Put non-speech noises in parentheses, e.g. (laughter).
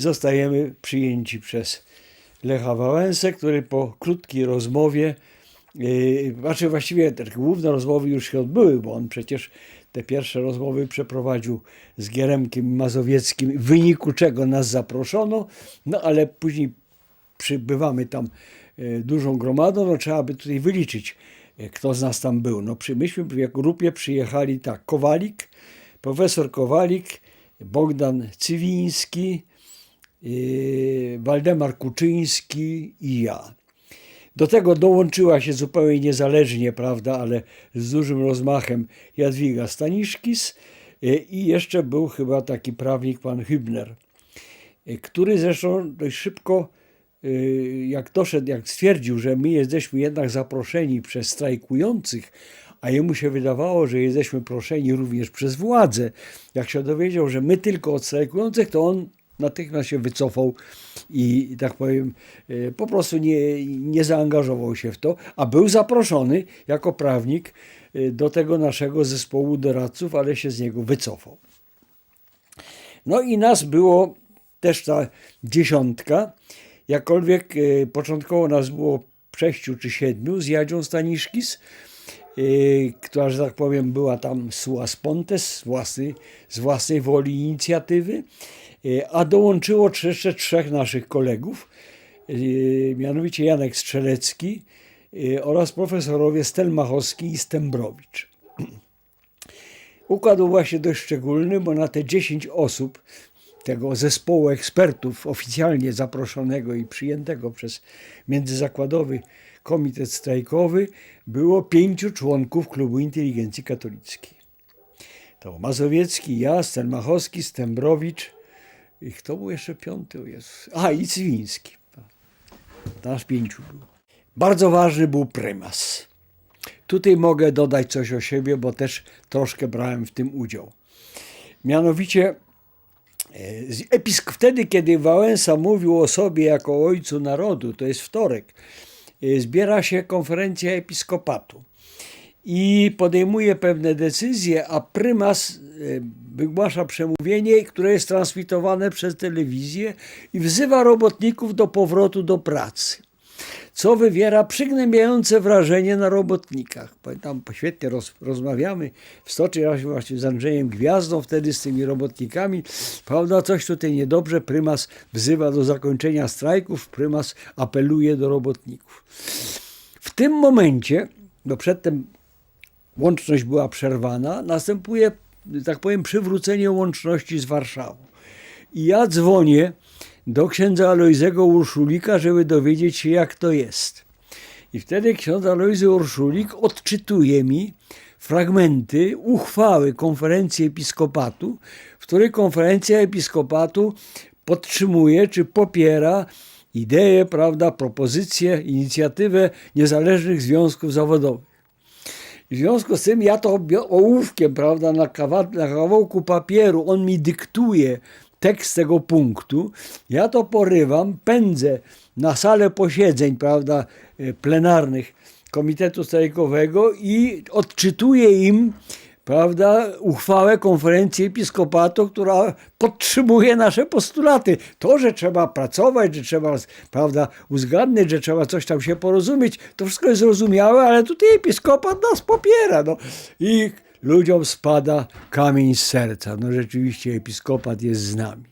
Zostajemy przyjęci przez Lecha Wałęsę, który po krótkiej rozmowie, yy, znaczy właściwie te główne rozmowy już się odbyły, bo on przecież te pierwsze rozmowy przeprowadził z Gieremkiem Mazowieckim, w wyniku czego nas zaproszono, no ale później przybywamy tam e, dużą gromadą, no trzeba by tutaj wyliczyć, e, kto z nas tam był. No przy, myśmy w grupie przyjechali tak, Kowalik, profesor Kowalik, Bogdan Cywiński, yy, Waldemar Kuczyński i ja. Do tego dołączyła się zupełnie niezależnie, prawda, ale z dużym rozmachem Jadwiga Staniszkis yy, i jeszcze był chyba taki prawnik pan Hübner, yy, który zresztą dość szybko, jak doszedł, jak stwierdził, że my jesteśmy jednak zaproszeni przez strajkujących, a jemu się wydawało, że jesteśmy proszeni również przez władzę. Jak się dowiedział, że my tylko od strajkujących, to on natychmiast się wycofał i tak powiem, e, po prostu nie, nie zaangażował się w to, a był zaproszony jako prawnik e, do tego naszego zespołu doradców, ale się z niego wycofał. No i nas było też ta dziesiątka, jakkolwiek e, początkowo nas było sześciu czy siedmiu z Jadzią Staniszkis, która, że tak powiem, była tam sua spontes, z własnej, z własnej woli inicjatywy, yy, a dołączyło jeszcze trzech naszych kolegów, yy, mianowicie Janek Strzelecki oraz profesorowie Stelmachowski i Stembrowicz. (clears throat) Układ był właśnie dość szczególny, bo na te 10 osób tego zespołu ekspertów oficjalnie zaproszonego i przyjętego przez Międzyzakładowy Komitet Strajkowy było pięciu członków Klubu Inteligencji Katolickiej. To Mazowiecki, ja, Stelmachowski, Stembrowicz i kto był jeszcze piąty? Jezus. A, i Cywiński. Nasz pięciu było. Bardzo ważny był prymas. Tutaj mogę dodać coś o siebie, bo też troszkę brałem w tym udział. Mianowicie episk- wtedy, kiedy Wałęsa mówił o sobie jako ojcu narodu, to jest wtorek, e, zbiera się konferencja episkopatu i podejmuje pewne decyzje, a prymas e, wygłasza przemówienie, które jest transmitowane przez telewizję i wzywa robotników do powrotu do pracy co wywiera przygnębiające wrażenie na robotnikach. Pamiętam, świetnie roz, rozmawiamy w Stoczy właśnie z Andrzejem Gwiazdą, wtedy z tymi robotnikami. Prawda, coś tutaj niedobrze, prymas wzywa do zakończenia strajków, prymas apeluje do robotników. W tym momencie, bo przedtem łączność była przerwana, następuje, tak powiem, przywrócenie łączności z Warszawą. I ja dzwonię do księdza Alojzego Urszulika, żeby dowiedzieć się, jak to jest. I wtedy ksiądz Alojzy Urszulik odczytuje mi fragmenty uchwały konferencji episkopatu, w której konferencja episkopatu podtrzymuje czy popiera ideę, prawda, propozycję, inicjatywę niezależnych związków zawodowych. W związku z tym ja to ołówkiem, prawda, na, na kawałku papieru, on mi dyktuje tekst tego punktu, ja to porywam, pędzę na salę posiedzeń, prawda, e, plenarnych Komitetu Strajkowego i odczytuję im, prawda, uchwałę konferencji episkopatu, która podtrzymuje nasze postulaty. To, że trzeba pracować, że trzeba, prawda, uzgadniać, że trzeba coś tam się porozumieć, to wszystko jest zrozumiałe, ale tutaj episkopat nas popiera, no. I ludziom spada kamień z serca. No rzeczywiście episkopat jest z nami.